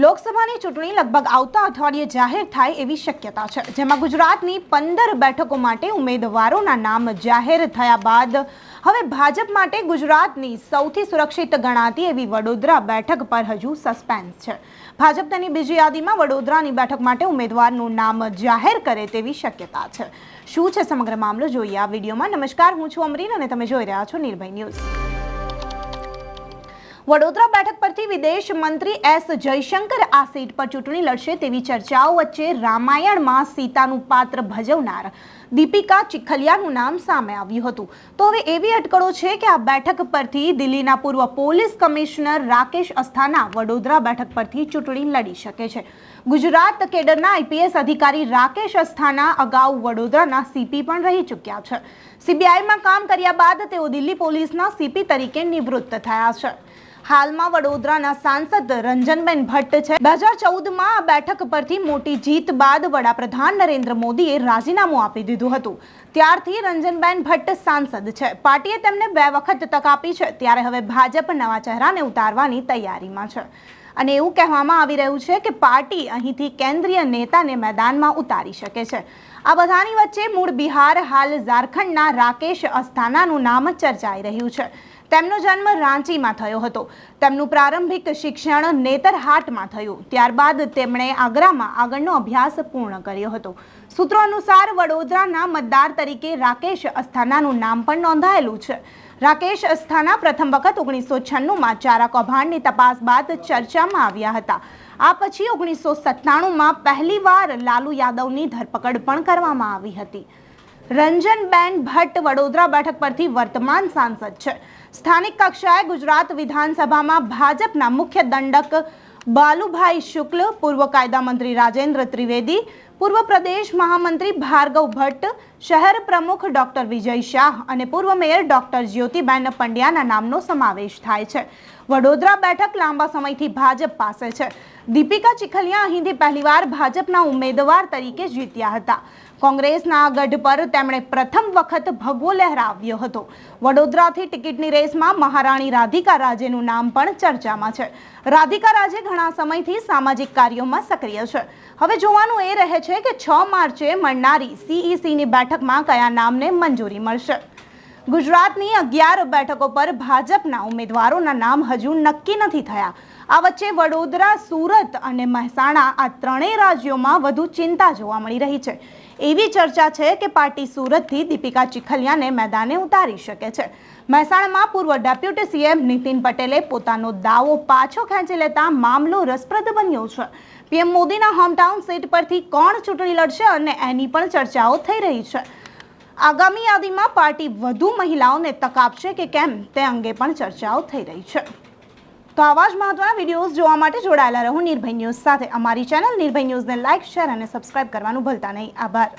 લોકસભાની ચૂંટણી લગભગ આવતા અઠવાડિયે જાહેર થાય એવી શક્યતા છે. જેમાં ગુજરાતની પંદર બેઠકો માટે ઉમેદવારોના નામ જાહેર થયા બાદ હવે ભાજપ માટે ગુજરાતની સૌથી સુરક્ષિત ગણાતી એવી વડોદરા બેઠક પર હજુ સસ્પેન્સ છે. ભાજપ તેની બીજી યાદીમાં વડોદરાની બેઠક માટે ઉમેદવારનું નામ જાહેર કરે તેવી શક્યતા છે. શું છે સમગ્ર મામલો? જોઈએ આ વિડીયોમાં. નમસ્કાર, હું છું અમરીન અને તમે જોઈ રહ્યા છો નિર્ભય ન્યૂઝ. વડોદરા બેઠક પરથી વિદેશ મંત્રી એસ જયશંકર આ સીટ પર ચૂંટણી લડશે તેવી ચર્ચાઓ વચ્ચે રામાયણમાં સીતાનું પાત્ર ભજવનાર દીપિકા ચિખલિયાનું નામ સામે આવ્યું હતું. તો હવે એવી અટકળો છે કે આ બેઠક પરથી દિલ્હીના પૂર્વ પોલીસ કમિશનર રાકેશ અસ્થાના વડોદરા બેઠક પરથી ચૂંટણી લડી શકે છે. ગુજરાત કેડરના આઈપીએસ અધિકારી રાકેશ અસ્થાના અગાઉ વડોદરાના સીપી પણ રહી ચૂક્યા છે. સીબીઆઈમાં કામ કર્યા બાદ તેઓ દિલ્હી પોલીસના સીપી તરીકે નિવૃત્ત થયા છે. હાલમાં વડોદરાના સાંસદ રંજનબેન ભટ્ટ છે. બે હજાર ચૌદમાં આ બેઠક પરથી મોટી જીત બાદ વડાપ્રધાન નરેન્દ્ર મોદીએ રાજીનામું આપી દીધું હતું. ત્યારથી રંજનબેન ભટ્ટ સાંસદ છે. પાર્ટીએ તેમને બે વખત તક આપી છે. ત્યારે હવે ભાજપ નવા ચહેરાને ઉતારવાની તૈયારીમાં છે. અને એવું કહેવામાં આવી રહ્યું છે કે પાર્ટી અહીંથી કેન્દ્રીય નેતાને મેદાનમાં ઉતારી શકે છે. આ બધાની વચ્ચે મૂળ બિહાર હાલ ઝારખંડના રાકેશ અસ્થાનાનું નામ ચર્ચાઈ રહ્યું છે. તેમનો જન્મ રાંચીમાં થયો હતો. તેમનું પ્રારંભિક શિક્ષણ નેતરહાટમાં થયું. ત્યારબાદ તેમણે આગ્રામાં આગળનો અભ્યાસ પૂર્ણ કર્યો હતો. સૂત્રો અનુસાર વડોદરાના મતદાર તરીકે રાકેશ અસ્થાનાનું નામ પણ નોંધાયેલું છે. રાકેશ અસ્થાના પ્રથમ વખત ઓગણીસો છન્નુંમાં ચારા કૌભાંડની તપાસ બાદ ચર્ચામાં આવ્યા હતા. આ પછી ઓગણીસો સત્તાણુંમાં પહેલીવાર લાલુ યાદવની ધરપકડ પણ કરવામાં આવી હતી. રંજનબેન ભટ્ટ વડોદરા બેઠક પરથી વર્તમાન સાંસદ છે. સ્થાનિક કક્ષાએ ગુજરાત વિધાનસભામાં ભાજપના મુખ્ય દંડક બાલુભાઈ શુક્લ, પૂર્વ કાયદા મંત્રી રાજેન્દ્ર ત્રિવેદી, પૂર્વ પ્રદેશ મહામંત્રી ભાર્ગવ ભટ્ટ શહેર પ્રમુખ ડોક્ટર વિજય શાહ અને પૂર્વ મેયર ડોક્ટર જ્યોતિબેન પંડ્યાના નામનો સમાવેશ થાય છે. વડોદરા બેઠક લાંબા સમયથી ભાજપ પાસે છે. દીપિકા ચિખલિયા અહીંથી પહેલીવાર ભાજપના ઉમેદવાર તરીકે જીત્યા હતા. કોંગ્રેસના ગઢ પર તેમણે પ્રથમ વખત ભગવો લહેરાવ્યો હતો. વડોદરાથી ટિકિટની રેસમાં મહારાણી રાધિકા રાજેનું નામ પણ ચર્ચામાં છે. રાધિકા રાજે ઘણા સમયથી સામાજિક કાર્યોમાં સક્રિય છે. હવે જોવાનું એ રહે છે કે છ માર્ચે મળનારી સીઈસીની બેઠકમાં કયા નામને મંજૂરી મળશે? ગુજરાતની અગિયાર બેઠકો પર ભાજપના ઉમેદવારોના નામ હજુ નક્કી નથી થયા. આ વચ્ચે વડોદરા, સુરત અને મહેસાણા આ ત્રણેય રાજ્યોમાં વધુ ચિંતા જોવા મળી રહી છે. એવી ચર્ચા છે કે પાર્ટી સુરતથી દીપિકા ચીખલિયાને મેદાને ઉતારી શકે છે. મહેસાણામાં પૂર્વ ડેપ્યુટી સીએમ નીતિન પટેલે પોતાનો દાવો પાછો ખેંચી લેતા મામલો રસપ્રદ બન્યો છે. પીએમ મોદીના હોમટાઉન સીટ પરથી કોણ ચૂંટણી લડશે અને એની પણ ચર્ચાઓ થઈ રહી છે. આગામી યાદીમાં પાર્ટી વધુ મહિલાઓને તક આપશે કે કેમ તે અંગે પણ ચર્ચાઓ થઈ રહી છે. તો આવા જ મહત્વના વિડીયોઝ જોવા માટે જોડાયેલા રહો નિર્ભય ન્યૂઝ સાથે. અમારી ચેનલ નિર્ભય ન્યૂઝને લાઇક, શેર અને સબસ્ક્રાઇબ કરવાનું ભૂલતા નહીં. આભાર.